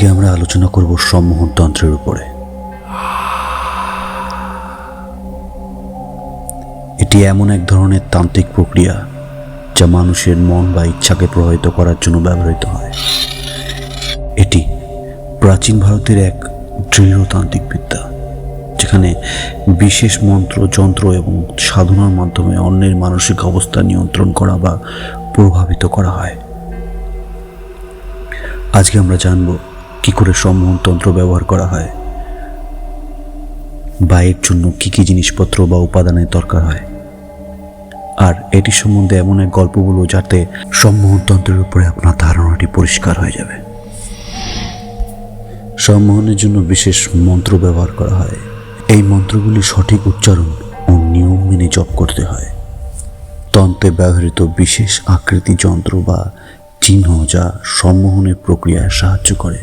আজকে আমরা আলোচনা করব সম্মোহন তন্ত্রের উপরে। এটি এমন এক ধরনের তান্ত্রিক প্রক্রিয়া যা মানুষের মন বা ইচ্ছাকে প্রভাবিত করার জন্য ব্যবহৃত হয়। এটি প্রাচীন ভারতের এক দৃঢ়তান্ত্রিক বিদ্যা, যেখানে বিশেষ মন্ত্র, যন্ত্র এবং সাধনার মাধ্যমে অন্যের মানসিক অবস্থা নিয়ন্ত্রণ করা বা প্রভাবিত করা হয়। আজকে আমরা জানব কি করে সম্মোহন তন্ত্র ব্যবহার করা হয়? বা এর জন্য কি কি জিনিসপত্র বা উপাদানের দরকার হয়? আর এটি সম্বন্ধে এমন এক গল্প যাতে সম্মোহন তন্ত্রের উপরে আপনার ধারণাটি পরিষ্কার হয়ে যাবে। সম্মোহনের জন্য বিশেষ মন্ত্র ব্যবহার করা হয়। এই মন্ত্রগুলি সঠিক উচ্চারণ ও নিয়ম মেনে জপ করতে হয়। তন্ত্রে ব্যবহৃত বিশেষ আকৃতি যন্ত্র বা চিহ্ন যা সম্মোহনের প্রক্রিয়ায় সাহায্য করে।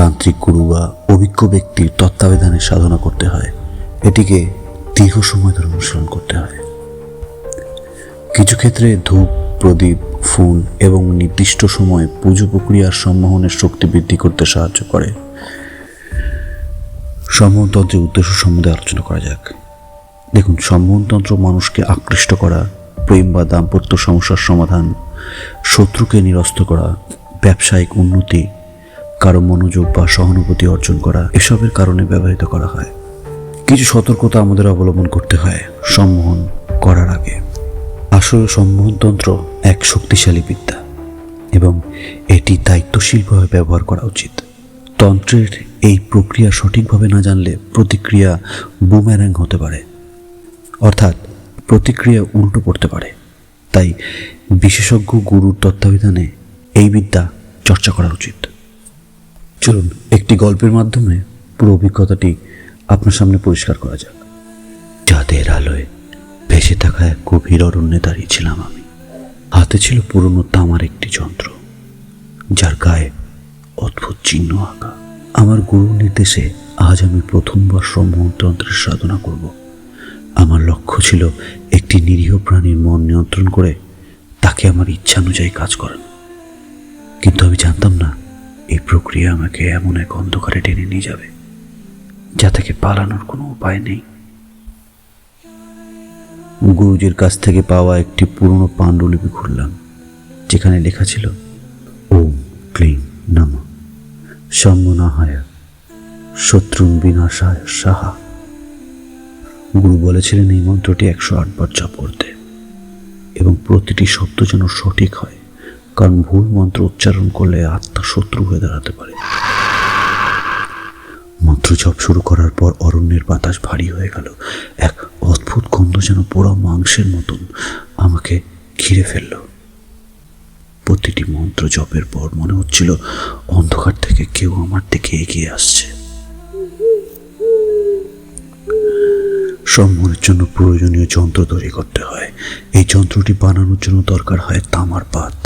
তান্ত্রিক গুরু বা অভিজ্ঞ ব্যক্তির তত্ত্বাবধানে সাধনা করতে হয়। এটিকে দীর্ঘ সময় ধরে অনুসরণ করতে হয়। কিছু ক্ষেত্রে ধূপ, প্রদীপ, ফুল এবং নির্দিষ্ট সময়ে পুজো প্রক্রিয়ার সম্মোহনের শক্তি বৃদ্ধি করতে সাহায্য করে। সম্মোহনতন্ত্রের উদ্দেশ্য সম্বন্ধে আলোচনা করা যাক। দেখুন, সম্মোহনতন্ত্র মানুষকে আকৃষ্ট করা, প্রেম বা দাম্পত্য সমস্যার সমাধান, শত্রুকে নিরস্ত করা, ব্যবসায়িক উন্নতি কারও মনোযোগ বা সহানুভূতি অর্জন করা, এসবের কারণে ব্যবহৃত করা হয়। কিছু সতর্কতা আমাদের অবলম্বন করতে হয় সম্মোহন করার আগে। আসলে সম্মোহনতন্ত্র এক শক্তিশালী বিদ্যা এবং এটি দায়িত্বশীলভাবে ব্যবহার করা উচিত। তন্ত্রের এই প্রক্রিয়া সঠিকভাবে না জানলে প্রতিক্রিয়া বুমেরাং হতে পারে। অর্থাৎ প্রতিক্রিয়া উল্টো পড়তে পারে। তাই বিশেষজ্ঞ গুরুর তত্ত্বাবধানে এই বিদ্যা চর্চা করা উচিত। চলুন, একটি গল্পের মাধ্যমে পুরো অভিজ্ঞতাটি আপনার সামনে পরিষ্কার করা যাক। যাদের আলোয় ভেসে থাকা এক গভীর অরণ্যে দাঁড়িয়েছিলাম আমি। হাতে ছিল পুরনো তামার একটি যন্ত্র, যার গায়ে অদ্ভুত চিহ্ন আঁকা। আমার গুরুর নির্দেশে আজ আমি প্রথমবার সম্মোহনতন্ত্রের সাধনা করব। আমার লক্ষ্য ছিল একটি নিরীহ প্রাণীর মন নিয়ন্ত্রণ করে তাকে আমার ইচ্ছানুযায়ী কাজ করানো। কিন্তু আমি জানতাম না এই প্রক্রিয়া আমাকে এমন এক অন্ধকারে টেনে নিয়ে যাবে, যা থেকে পালানোর কোনো উপায় নেই। গুরুজির কাছ থেকে পাওয়া একটি পুরনো পাণ্ডুলিপি খুললাম, যেখানে লেখা ছিল, ওম ক্লিং নম, সম্মনাহায়, শত্রুন বিনাশায় সাহা। গুরু বলেছিলেন এই মন্ত্রটি একশো আটবার জপ করতে, এবং প্রতিটি শব্দ যেন সঠিক হয়। কারণ ভুল মন্ত্র উচ্চারণ করলে আত্মা শত্রু হয়ে দাঁড়াতে পারে। মন্ত্র জপ শুরু করার পর অরণ্যের বাতাস ভারী হয়ে গেল। এক অদ্ভুত গন্ধ যেন পোড়া মাংসের মতন আমাকে ঘিরে ফেলল। প্রতিটি মন্ত্র জপের পর মনে হচ্ছিল অন্ধকার থেকে কেউ আমার দিকে এগিয়ে আসছে। সম্মোহনের জন্য প্রয়োজনীয় যন্ত্র তৈরি করতে হয়। এই যন্ত্রটি বানানোর জন্য দরকার হয় তামার পাত।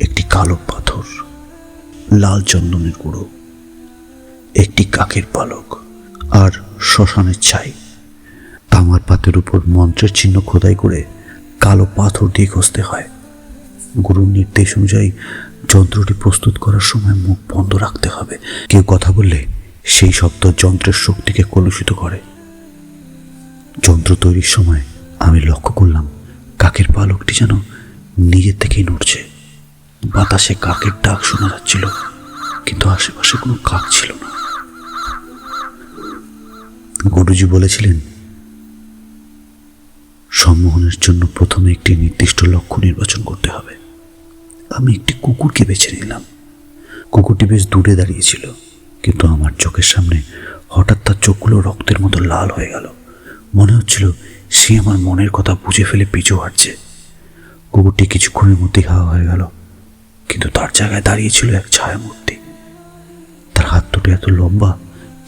একটি কালো পাথর, লাল চন্দনের গুঁড়ো, একটি কাকের পালক আর শ্মশানের ছাই। তামার পাতের উপর মন্ত্রের চিহ্ন খোদাই করে কালো পাথর দিয়ে ঘষতে হয়। গুরুর নির্দেশ অনুযায়ী যন্ত্রটি প্রস্তুত করার সময় মুখ বন্ধ রাখতে হবে। কেউ কথা বললে সেই শব্দ যন্ত্রের শক্তিকে কলুষিত করে। যন্ত্র তৈরির সময় আমি লক্ষ্য করলাম, কাকের পালকটি যেন নিজের থেকেই নড়ছে। বাতাসে কাকের ডাক শোনা যাচ্ছিল, কিন্তু আশেপাশে কোনো কাক ছিল না। গুরুজি বলেছিলেন, সম্মোহনের জন্য প্রথমে একটি নির্দিষ্ট লক্ষ্য নির্বাচন করতে হবে। আমি একটি কুকুরকে বেছে নিলাম। কুকুরটি বেশ দূরে দাঁড়িয়েছিল, কিন্তু আমার চোখের সামনে হঠাৎ তার চোখগুলো রক্তের মতো লাল হয়ে গেল। মনে হচ্ছিল সে আমার মনের কথা বুঝে ফেলে পিছু হাঁটছে। কুকুরটি কিছুক্ষণের মধ্যেই হাওয়া হয়ে গেল। কিন্তু তার জায়গায় দাঁড়িয়েছিল এক ছায়া মূর্তি তার হাত দুটো এত লম্বা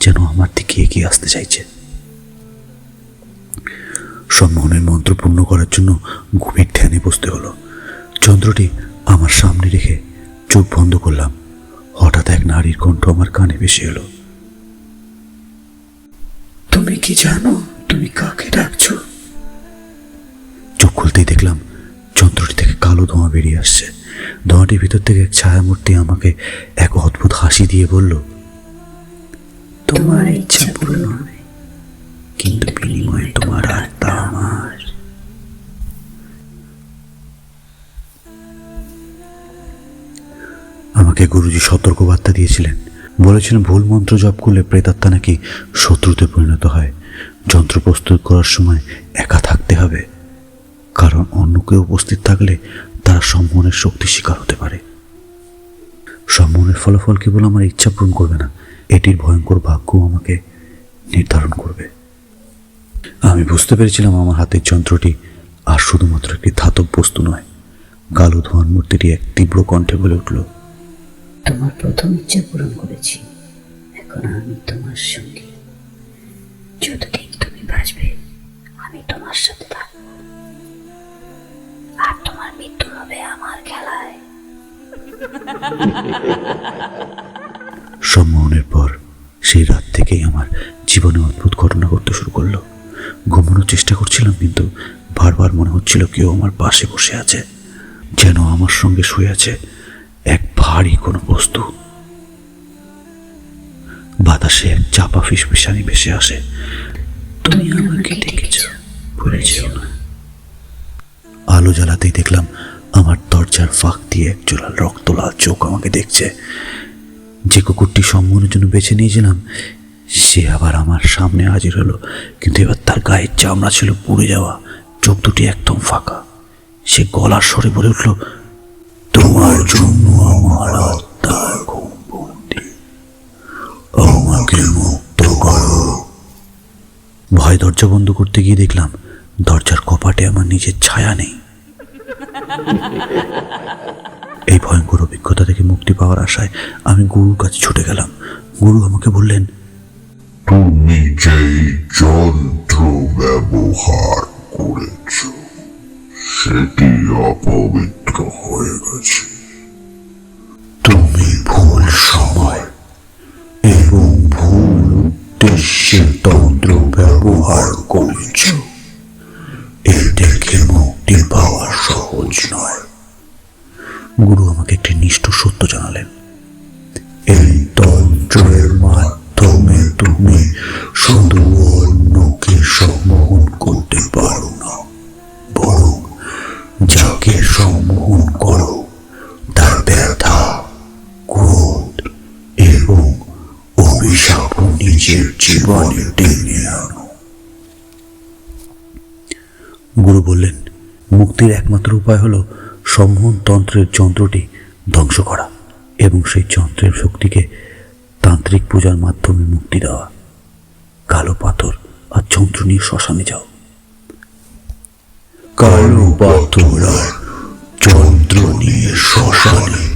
যেন আমার দিকে এগিয়ে আসতে চাইছে। সম্মোহনের মন্ত্র পূর্ণ করার জন্য গভীর ধ্যানে বসতে হলো। যন্ত্রটি আমার সামনে রেখে চোখ বন্ধ করলাম। হঠাৎ এক নারীর কণ্ঠ আমার কানে ভেসে এলো। তুমি কি জানো? তুমি কাকে ডাকছো? চোখ খুলতেই দেখলাম যন্ত্রটি থেকে কালো ধোঁয়া বেরিয়ে আসছে। ধোঁয়াটির ভিতর থেকে এক ছায়ামূর্তি আমাকে এক অদ্ভুত হাসি দিয়ে বলল, তোমার ইচ্ছা পূরণ কিন্তু বিনিময়ে তোমার আত্মা আমার। আমাকে গুরুজি সতর্কবার্তা দিয়েছিলেন। বলেছিলেন, ভুল মন্ত্র জপ করলে প্রেতাত্মা নাকি শত্রুতে পরিণত হয়। যন্ত্র প্রস্তুত করার সময় একা থাকতে হবে। কারণ অন্য কেউ উপস্থিত থাকলে তারা সম্মোহনের শক্তি শিকার হতে পারে। সম্মোহনের ফলাফল কেবল আমার ইচ্ছা পূরণ করবে না, এটির ভয়ঙ্কর ভাগ্য আমাকে নির্ধারণ করবে। আমি বুঝতে পেরেছিলাম আমার হাতের যন্ত্রটি আর শুধুমাত্র একটি ধাতব বস্তু নয়, কালো ধোঁয়ার মূর্তিটি এক তীব্র কণ্ঠে বলে উঠল, তোমার প্রথম ইচ্ছা পূরণ করেছি, এখন আমি তোমার সঙ্গে। যতদিন তুমি বাঁচবে, আমি তোমার সাথে খেলায় সম্মোহনের পর সেই রাত থেকেই আমার জীবনে অদ্ভুত ঘটনা ঘটতে শুরু করল। ঘুমানোর চেষ্টা করছিলাম কিন্তু বারবার মনে হচ্ছিল কেউ আমার পাশে বসে আছে যেন আমার সঙ্গে শুয়ে আছে এক ভারী কোনো বস্তু। বাতাসে এক চাপা ফিসফিসানি ভেসে আসে। তুমি আমাকে ডেকেছ ভুলে যেও না। আলো জ্বালাতেই দেখলাম আমার দরজার ফাঁক দিয়ে এক জোড়া রক্তলাল চোখ আমাকে দেখছে। যে কুকুরটি সম্মানের জন্য বেছে নিয়েছিলাম, সে আবার আমার সামনে হাজির হলো। কিন্তু এবার তার গায়ের চামড়া ছিল পুড়ে যাওয়া, চোখ দুটি একদম ফাঁকা। সে গলার স্বরে বলে উঠল, তোমার জন্য আমার আত্মার আমাকে মুক্ত করো। ভয় দরজা বন্ধ করতে গিয়ে দেখলাম, দরজার কপাটে আমার নিজের ছায়া নেই। এই ভয়ঙ্কর অভিজ্ঞতা থেকে মুক্তি পাওয়ার আশায় আমি গুরুর কাছে ছুটে গেলাম। গুরু আমাকে বললেন তুমি যেই যন্ত্র ব্যবহার করেছ সেটি অপবিত্র হয়ে গেছে। তুমি ভুল সময় এবং ভুল উদ্দেশ্যে তন্ত্র ব্যবহার করেছ। সহজ নয়। গুরু আমাকে একটি নিষ্ঠুর সত্য জানালেন। এই তন্ত্রের মাধ্যমে তুমি শুধু অন্যকে সম্মোহন করতে পারো না। বরং যাকে সম্মোহন করো, তার ব্যথা, ক্রোধ এবং অভিশাপ নিজের জীবনে টেনে আনো। গুরু বললেন মুক্তির একমাত্র উপায় হলো সম্মোহন তন্ত্রের যন্ত্রটি ধ্বংস করা এবং সেই যন্ত্রের শক্তিকে তান্ত্রিক পূজার মাধ্যমে মুক্তি দেওয়া। কালো পাথর আর যন্ত্র নিয়ে শ্মশানে যাও। কালো পাথর আর যন্ত্র নিয়ে শ্মশানে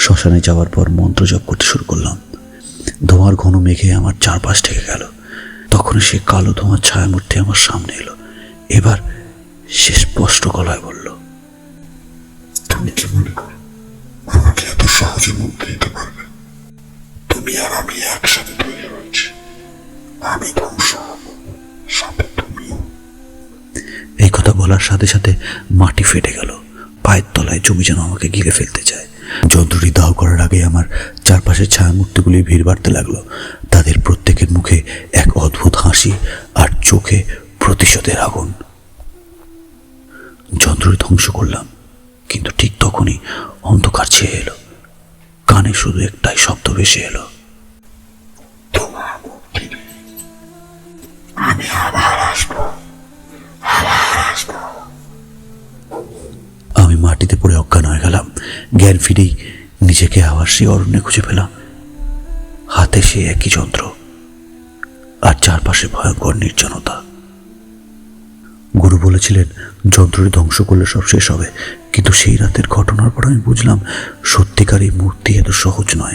শ্মশানে যাওয়ার পর মন্ত্র জপ করতে শুরু করলাম। ধোঁয়ার ঘন মেঘে আমার চারপাশ থেকে গেল। তখন সে কালো ধোঁয়ার ছায়ামূর্তি আমার সামনে এলো। এবার সে স্পষ্ট গলায় বলল তুমি কি মনে করো আমাকে এত সহজে মুক্তি দিতে পারবে? তুমি আর আমি একসাথে তৈরি হয়েছি। আমি ধ্বংস সাথে তুমিও। এই কথা বলার সাথে সাথে মাটি ফেটে গেল। পায়ের তলায় জমি যেন আমাকে গিলে ফেলতে চায়। যন্ত্রটি দাহ করার আগে আমার চারপাশের ছায়ামূর্তিগুলি ভিড় বাড়তে লাগল। তাদের প্রত্যেকের মুখে এক অদ্ভুত হাসি আর চোখে প্রতিশোধের আগুন। যন্ত্রটি ধ্বংস করলাম, কিন্তু ঠিক তখনই অন্ধকার ছেয়ে এলো। কানে শুধু একটাই শব্দ ভেসে এলো। আমি আবার জ্ঞান ফিরেই নিজেকে আবার সেই অরণ্যে খুঁজে পেলাম। হাতে সে একই যন্ত্র আর চারপাশে ভয়ঙ্কর নির্জনতা। গুরু বলেছিলেন, যন্ত্রটি ধ্বংস করলে সব শেষ হবে। কিন্তু সেই রাতের ঘটনার পর আমি বুঝলাম সত্যিকার এই মূর্তি এত সহজ নয়।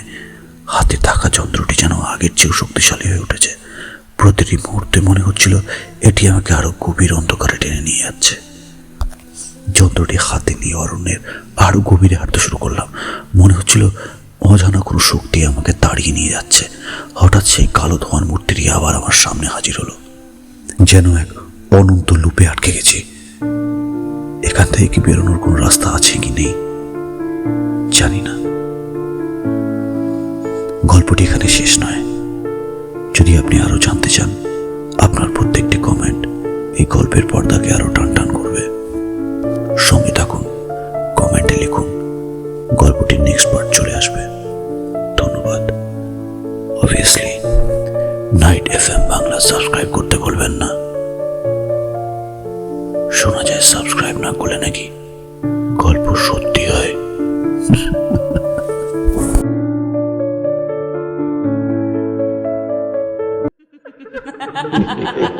হাতে থাকা যন্ত্রটি যেন আগের চেয়েও শক্তিশালী হয়ে উঠেছে। প্রতিটি মুহূর্তে মনে হচ্ছিল, এটি আমাকে আরও গভীর অন্ধকারে টেনে নিয়ে যাচ্ছে। যন্ত্রটি হাতে নিয়ে অরণ্যের আরও গভীরে হাঁটতে শুরু করলাম। মনে হচ্ছিল অজানা কোনো শক্তি আমাকে তাড়িয়ে নিয়ে যাচ্ছে। হঠাৎ সেই কালো ধোয়ার মূর্তিটি আবার আমার সামনে হাজির হলো। যেন এক অনন্ত লুপে আটকে গেছি। এখান থেকে কি বেরোনোর কোনো রাস্তা আছে কি নেই? জানি না। গল্পটি এখানে শেষ নয়। যদি আপনি আরও জানতে চান, আপনার প্রত্যেকটি কমেন্ট এই গল্পের পর্দাকে আরও টান টান সঙ্গে থাকুন, কমেন্টে লিখুন। গল্পটির নেক্সট পার্ট চলে আসবে। ধন্যবাদ। Obviously night F M Bangla subscribe করতে বলবেন না। শোনা যায় সাবস্ক্রাইব না করলে নাকি গল্প সত্যি হয়।